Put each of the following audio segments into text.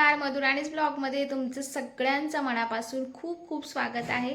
नमस्कार मधुराणीज ब्लॉगमध्ये तुमचं सगळ्यांचं मनापासून खूप खूप स्वागत आहे.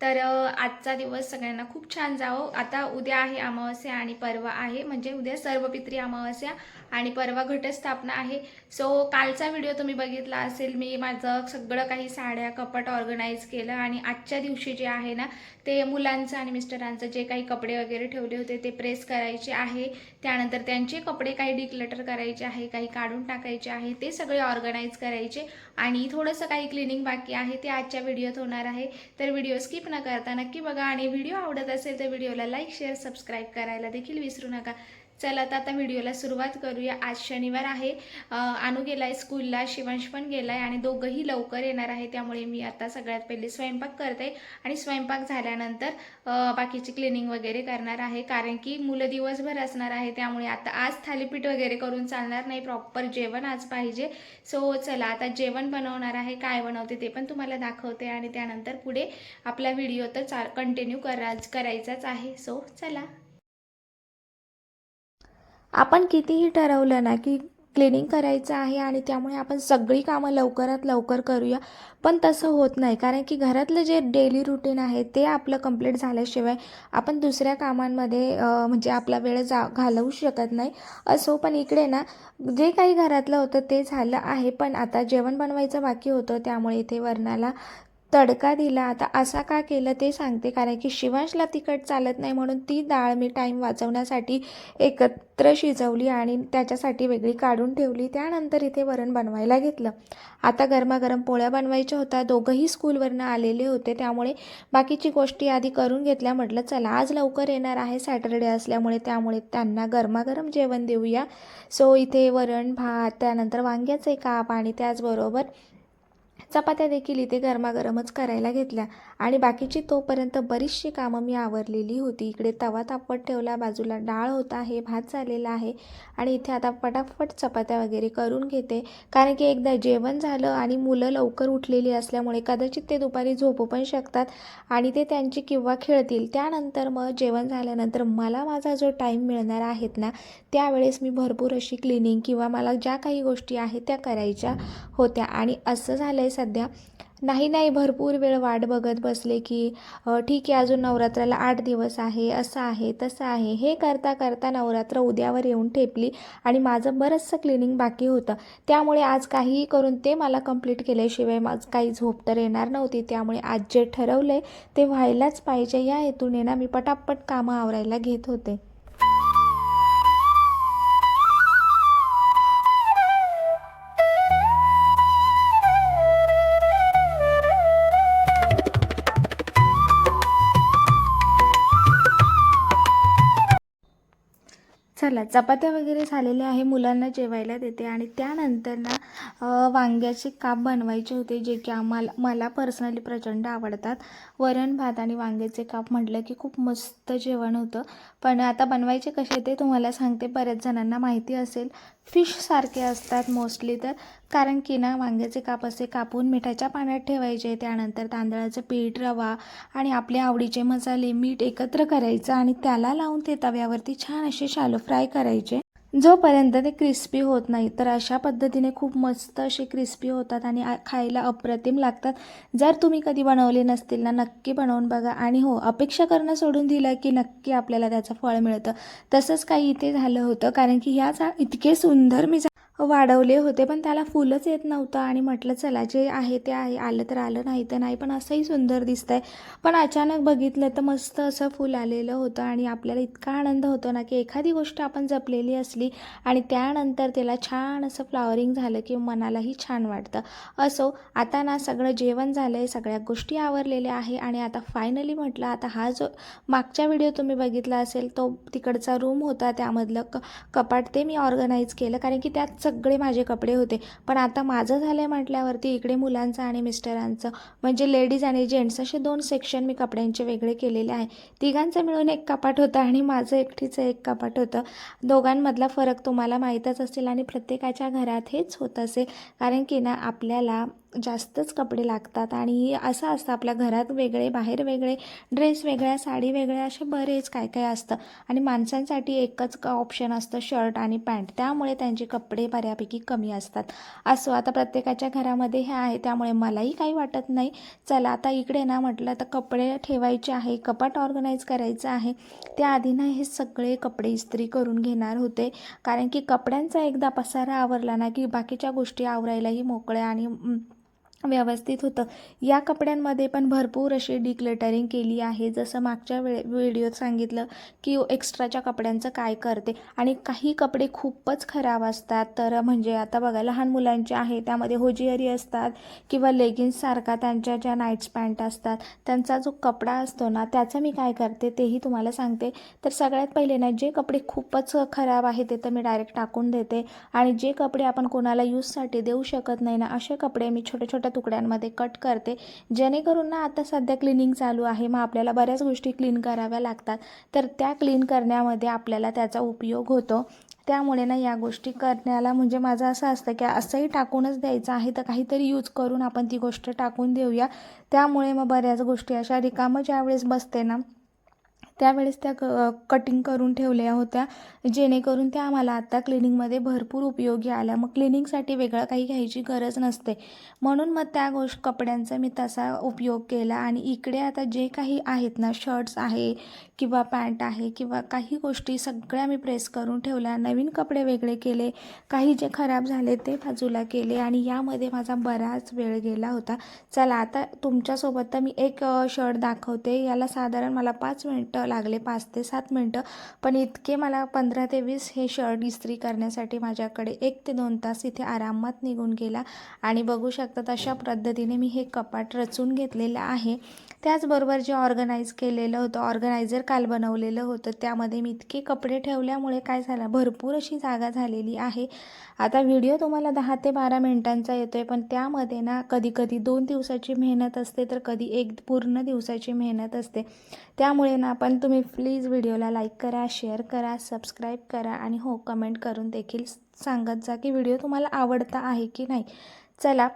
तर आजचा दिवस सगळ्यांना खूप छान जावो. आता उद्या आहे अमावस्या आणि परवा आहे. म्हणजे उद्या सर्वपित्री अमावस्या. आणि परवा घटस्थापना आहे. सो कालचा व्हिडिओ तुम्ही बघितला असेल मी माझं सगळं काही साड्या कपाट ऑर्गनाईज केलं आणि आजच्या दिवशी जे आहे ना ते मुलांचं आणि मिस्टरांचं जे काही कपडे वगैरे ठेवले होते ते प्रेस करायचे आहे. त्यानंतर त्यांचे कपडे काही डिक्लटर करायचे आहे काही काढून टाकायचे आहे ते सगळे ऑर्गनाईज करायचे आणि थोडंसं काही क्लिनिंग बाकी आहे ते आजच्या व्हिडिओत होणार आहे. तर व्हिडिओ स्किप न करता नक्की बघा आणि व्हिडिओ आवडत असेल तर व्हिडिओला लाईक शेअर सबस्क्राईब करायला देखील विसरू नका. चला तर आता व्हिडिओला सुरुवात करूया. आज शनिवार आहे. अनु अनु गेलाय स्कूलला शिवांश पण गेलाय आणि दोघंही लवकर येणार आहे. त्यामुळे मी आता सगळ्यात पहिले स्वयंपाक करते आणि स्वयंपाक झाल्यानंतर बाकीची क्लिनिंग वगैरे करणार आहे. कारण की मुलं दिवसभर असणार आहे. त्यामुळे आता आज थालीपीठ वगैरे करून चालणार नाही. प्रॉपर जेवण आज पाहिजे. सो चला आता जेवण बनवणार आहे. काय बनवते ते पण तुम्हाला दाखवते आणि त्यानंतर पुढे आपला व्हिडिओ तर चा कंटिन्यू करा करायचाच आहे. सो चला. आपण कितीही ठरवलं ना की क्लिनिंग करायचं आहे आणि त्यामुळे आपण सगळी कामं लवकरात लवकर करूया पण तसं होत नाही. कारण की घरातलं जे डेली रुटीन आहे ते आपलं कंप्लीट झाल्याशिवाय आपण दुसऱ्या कामांमध्ये म्हणजे आपला वेळ जा घालवू शकत नाही. असो पण इकडे ना जे काही घरातलं होतं ते झालं आहे. पण आता जेवण बनवायचं बाकी होतं त्यामुळे इथे वरणाला तडका दिला. आता असा का केलं ते सांगते. कारण की शिवांशला तिखट चालत नाही म्हणून ती डाळ मी टाईम वाचवण्यासाठी एकत्र शिजवली आणि त्याच्यासाठी वेगळी काढून ठेवली. त्यानंतर इथे वरण बनवायला घेतलं. आता गरमागरम पोळ्या बनवायच्या होत्या. दोघंही स्कूलवरनं आलेले होते. त्यामुळे बाकीची गोष्टी आधी करून घेतल्या. म्हटलं चला आज लवकर येणार आहे सॅटरडे असल्यामुळे त्यामुळे त्यांना गरमागरम जेवण देऊया. सो इथे वरण भात त्यानंतर वांग्याचे काप आणि त्याचबरोबर चपात्या देखील इथे गरमागरमच करायला घेतल्या. आणि बाकीची तोपर्यंत बरीचशी कामं मी आवरलेली होती. इकडे तवा तापवत ठेवला बाजूला डाळ होता आहे भात झालेला आहे. आणि इथे आता पटापट चपात्या वगैरे करून घेते. कारण की एकदा जेवण झालं आणि मुलं लवकर उठलेली असल्यामुळे कदाचित ते दुपारी झोपू पण शकतात आणि ते त्यांची किंवा खेळतील. त्यानंतर मग जेवण झाल्यानंतर मला माझा जो टाईम मिळणार आहेत ना त्यावेळेस मी भरपूर अशी क्लिनिंग किंवा मला ज्या काही गोष्टी आहेत त्या करायच्या होत्या. आणि असं झालं आहे सध्या. नाही नाही भरपूर वेळ वाट बघत बसले की ठीक आहे अजून नवरात्राला आठ दिवस आहे असं आहे तसं आहे. हे करता करता नवरात्र उद्यावर येऊन ठेपली आणि माझं बरंचसं क्लिनिंग बाकी होतं. त्यामुळे आज काहीही करून ते मला कंप्लीट केल्याशिवाय माझं काही झोप तर येणार नव्हती. त्यामुळे आज जे ठरवलं आहे ते व्हायलाच पाहिजे. या हेतूने ना मी पटापट कामं आवरायला घेत होते. चपात्या वगैरे झालेल्या आहे मुलांना जेवायला देते आणि त्यानंतर ना वांग्याचे काप बनवायचे होते जे की आम्हाला मला पर्सनली प्रचंड आवडतात. वरण भात आणि वांग्याचे काप म्हटलं की खूप मस्त जेवण होतं. पण आता बनवायचे कसे ते तुम्हाला सांगते बऱ्याच जणांना माहिती असेल. फिशसारखे असतात मोस्टली तर. कारण की ना वांग्याचे काप असे कापून मिठाच्या पाण्यात ठेवायचे त्यानंतर तांदळाचं पीठ रवा आणि आपले आवडीचे मसाले मीठ एकत्र करायचं आणि त्याला लावून ते तव्यावरती छान असे शालो फ्राय करायचे. जोपर्यंत ते क्रिस्पी होत नाही तर अशा पद्धतीने खूप मस्त असे क्रिस्पी होतात आणि खायला अप्रतिम लागतात. जर तुम्ही कधी बनवले नसतील ना नक्की बनवून बघा. आणि हो अपेक्षा करणं सोडून दिलं की नक्की आपल्याला त्याचं फळ मिळतं. तसंच काही इथे झालं होतं कारण की ह्या इतके सुंदर मी वाढवले होते पण त्याला फुलंच येत नव्हतं आणि म्हटलं चला जे आहे ते आहे आलं तर आलं नाही तर नाही. पण असंही सुंदर दिसतंय. पण अचानक बघितलं तर मस्त असं फुल आलेलं होतं आणि आपल्याला इतका आनंद होतो ना की एखादी गोष्ट आपण जपलेली असली आणि त्यानंतर त्याला छान असं फ्लॉवरिंग झालं की मनालाही छान वाटतं. असो आता ना सगळं जेवण झालं आहे सगळ्या गोष्टी आवरलेल्या आहे आणि आता फायनली म्हटलं आता हा जो मागच्या व्हिडिओ तुम्ही बघितला असेल तो तिकडचा रूम होता त्यामधलं क कपाट ते मी ऑर्गनाईज केलं कारण की त्यात सगळे माझे कपडे होते. पण आता माझं झालं आहे म्हटल्यावरती इकडे मुलांचं आणि मिस्टरांचं म्हणजे लेडीज आणि जेंट्स असे दोन सेक्शन मी कपड्यांचे वेगळे केलेले आहे. तिघांचं मिळून एक कपाट होतं आणि माझं एकटीचं एक कपाट होतं. दोघांमधला फरक तुम्हाला माहीतच असेल आणि प्रत्येकाच्या घरात हेच होत असेल कारण की ना आपल्याला जास्तच कपडे लागतात आणि असं असतं आपल्या घरात वेगळे बाहेर वेगळे ड्रेस वेगळ्या साडी वेगळ्या असे बरेच काय काय असतं. आणि माणसांसाठी एकच ऑप्शन असतं शर्ट आणि पॅन्ट त्यामुळे त्यांचे कपडे बऱ्यापैकी कमी असतात. असो आता प्रत्येकाच्या घरामध्ये हे आहे त्यामुळे मलाही काही वाटत नाही. चला आता इकडे ना म्हटलं तर कपडे ठेवायचे आहे कपाट ऑर्गनाईज करायचं आहे. त्याआधी ना हे सगळे कपडे इस्त्री करून घेणार होते. कारण की कपड्यांचा एकदा पसारा आवरला ना की बाकीच्या गोष्टी आवरायलाही मोकळ्या आणि व्यवस्थित होतं. या कपड्यांमध्ये पण भरपूर अशी डिक्लेटरिंग केली आहे. जसं मागच्या वेळे व्हिडिओत सांगितलं की एक्स्ट्राच्या कपड्यांचं काय करते. आणि काही कपडे खूपच खराब असतात. तर म्हणजे आता बघा लहान मुलांचे आहे. त्यामध्ये होजिअरी असतात किंवा लेगिन्ससारखा त्यांच्या ज्या नाईट्स पॅन्ट असतात त्यांचा जो कपडा असतो ना त्याचं मी काय करते तेही तुम्हाला सांगते. तर सगळ्यात पहिले ना जे कपडे खूपच खराब आहे ते तर मी डायरेक्ट टाकून देते. आणि जे कपडे आपण कोणाला यूजसाठी देऊ शकत नाही ना असे कपडे मी छोट्या छोट्या तुकड्यांमध्ये कट करते. जेणेकरून ना आता सध्या क्लिनिंग चालू आहे. मग आपल्याला बऱ्याच गोष्टी क्लीन कराव्या लागतात. तर त्या क्लीन करण्यामध्ये आपल्याला त्याचा उपयोग होतो. त्यामुळे ना या गोष्टी करण्याला म्हणजे माझं असं असतं की असंही टाकूनच द्यायचं आहे तर काहीतरी यूज करून आपण ती गोष्ट टाकून देऊया. त्यामुळे मग बऱ्याच गोष्टी अशा रिकामं ज्यावेळेस बसते ना त्यावेळेस त्या क कटिंग करून ठेवल्या होत्या. जेणेकरून त्या आम्हाला आत्ता क्लिनिंगमध्ये भरपूर उपयोगी आल्या. मग क्लिनिंगसाठी वेगळं काही घ्यायची गरज नसते. म्हणून मग त्या गोष्ट कपड्यांचा मी तसा उपयोग केला. आणि इकडे आता जे काही आहेत ना शर्ट्स आहे किंवा पॅन्ट आहे किंवा काही गोष्टी सगळ्या मी प्रेस करून ठेवल्या. नवीन कपडे वेगळे केले. काही जे खराब झाले ते बाजूला केले. आणि यामध्ये माझा बराच वेळ गेला होता. चला आता तुमच्यासोबत तर मी एक शर्ट दाखवते. याला साधारण मला पाच मिनटं लागले पाच ते सात मिनटं. पण इतके मला पंधरा ते वीस हे शर्ट इस्त्री करण्यासाठी माझ्याकडे एक ते दोन तास इथे आरामात निघून गेला. आणि बघू शकतात अशा पद्धतीने मी हे कपाट रचून घेतलेलं आहे. त्याचबरोबर जे ऑर्गनाईज केलेलं होतं ऑर्गनायझर काल बनवलेलं होतं त्यामध्ये मी इतके कपडे ठेवल्यामुळे काय झालं भरपूर अशी जागा झालेली आहे. आता व्हिडिओ तुम्हाला दहा ते बारा मिनिटांचा येतो आहे पण त्यामध्ये ना कधी कधी दोन दिवसाची मेहनत असते तर कधी एक पूर्ण दिवसाची मेहनत असते. त्यामुळे ना आपण पण तुम्ही प्लीज व्हिडिओला लाईक करा शेअर करा सबस्क्राईब करा आणि हो कमेंट करून देखील सांगत जा की व्हिडिओ तुम्हाला आवडता आहे की नाही. चला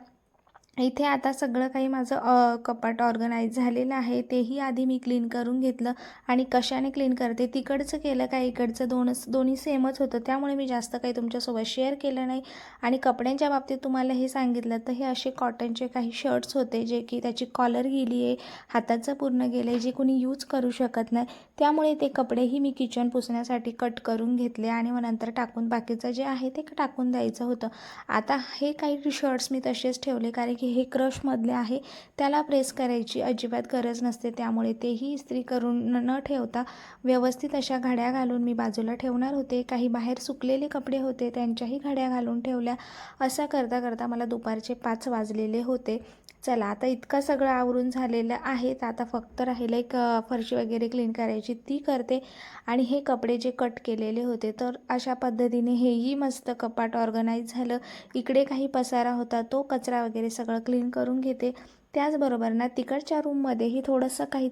इथे आता सगळं काही माझं कपाट ऑर्गनाईज झालेलं आहे. तेही आधी मी क्लीन करून घेतलं आणि कशाने क्लीन करते? तिकडचं केलं काय? इकडचं दोनच दोन्ही सेमच होतं. त्यामुळे मी जास्त काही तुमच्यासोबत शेअर केलं नाही. आणि कपड्यांच्या बाबतीत तुम्हाला हे सांगितलं तर हे असे कॉटनचे काही शर्ट्स होते जे की त्याची कॉलर गेली आहे हाताचं पूर्ण गेलं आहे जे कोणी यूज करू शकत नाही. त्यामुळे ते कपडेही मी किचन पुसण्यासाठी कट करून घेतले आणि मग नंतर टाकून बाकीचं जे आहे ते टाकून द्यायचं होतं. आता हे काही शर्ट्स मी तसेच ठेवले कारण की हे क्रशमधले आहे त्याला प्रेस करायची अजिबात गरज नसते. त्यामुळे तेही इस्त्री करून न ठेवता व्यवस्थित अशा घड्या घालून मी बाजूला ठेवणार होते. काही बाहेर सुकलेले कपडे होते त्यांच्याही घड्या घालून ठेवल्या. असं करता करता मला दुपारचे पाच वाजलेले होते. चला आता इतकं सगळं आवरून झालेलं आहे. तर आता फक्त राहिलं एक फरशी वगैरे क्लीन करायची ती करते. आणि हे कपडे जे कट केलेले होते तर अशा पद्धतीने हेही मस्त कपाट ऑर्गनाईज झालं. इकडे काही पसारा होता तो कचरा वगैरे सगळं क्लीन करून घेते. त्याचबरोबर ना तिकडच्या रूममध्येही थोडंसं काही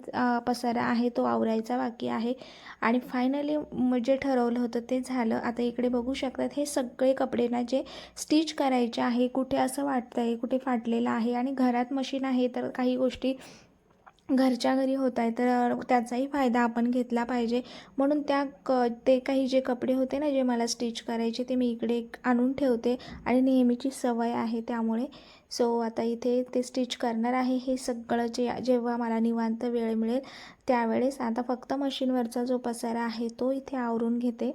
पसारा आहे तो आवरायचा बाकी आहे. आणि फायनली जे ठरवलं होतं ते झालं. आता इकडे बघू शकतात हे सगळे कपडे ना जे स्टिच करायचे आहे कुठे असं वाटतं आहे कुठे फाटलेलं आहे आणि घरात मशीन आहे तर काही गोष्टी घरच्या घरी होत आहे तर त्याचाही फायदा आपण घेतला पाहिजे. म्हणून त्या क ते काही जे कपडे होते ना जे मला स्टिच करायचे ते मी इकडे आणून ठेवते. आणि नेहमीची सवय आहे त्यामुळे. सो आता इथे ते स्टिच करणार आहे हे सगळं जे जेव्हा मला निवांत वेळ मिळेल त्यावेळेस. आता फक्त मशीनवरचा जो पसारा आहे तो इथे आवरून घेते.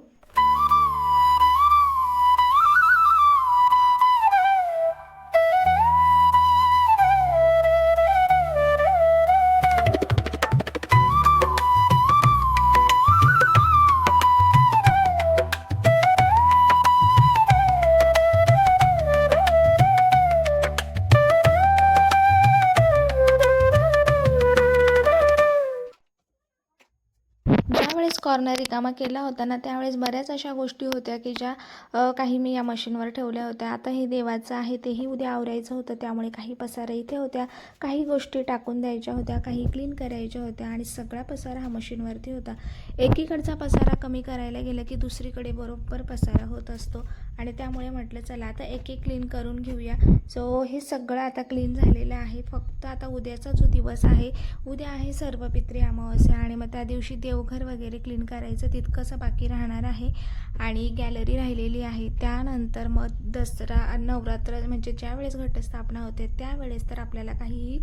कॉर्नर रिकामा केला होता ना त्यावेळेस बऱ्याच अशा गोष्टी होत्या की ज्या काही मी या मशीनवर ठेवल्या होत्या. आता हे देवाचं आहे तेही उद्या आवरायचं होतं. त्यामुळे काही पसारा इथे होत्या काही गोष्टी टाकून द्यायच्या होत्या काही क्लीन करायच्या होत्या आणि सगळा पसारा हा मशीनवरती होता. एकीकडचा पसारा कमी करायला गेलं की दुसरीकडे बरोबर पसारा होत असतो. आणि त्यामुळे म्हटलं चला आता एक एक क्लीन करून घेऊया. सो हे सगळं आता क्लीन झालेलं आहे. फक्त आता उद्याचा जो दिवस आहे उद्या आहे सर्व पित्री अमावस्या आणि मग त्या दिवशी देवघर वगैरे क्लीन करायचं तितकंसं बाकी राहणार आहे. आणि गॅलरी राहिलेली आहे. त्यानंतर मग दसरा नवरात्र म्हणजे ज्यावेळेस घटस्थापना होते त्यावेळेस तर आपल्याला काहीही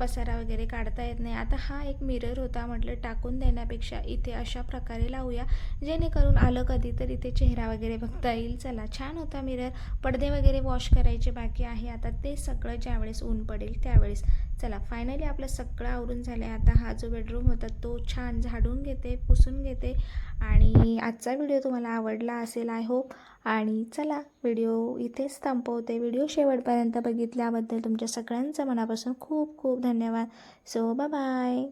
पसारा वगैरे काढता येत नाही. आता हा एक मिरर होता म्हटलं टाकून देण्यापेक्षा इथे अशा प्रकारे लावूया जेणेकरून आलं कधी तर इथे चेहरा वगैरे बघता येईल. चला छान होता मिरर. पडदे वगैरे वॉश करायचे बाकी आहे. आता ते सगळं ज्यावेळेस ऊन पडेल त्यावेळेस. चला फायनली आपलं सगळं आवरून झालं आहे आता हा जो बेडरूम होता तो छान झाडून घेते पुसून घेते. आणि आजचा व्हिडिओ तुम्हाला आवडला असेल आय होप आणि चला व्हिडिओ इथेच संपवते. व्हिडिओ शेवटपर्यंत बघितल्याबद्दल तुमच्या सगळ्यांचं मनापासून खूप खूप धन्यवाद. So bye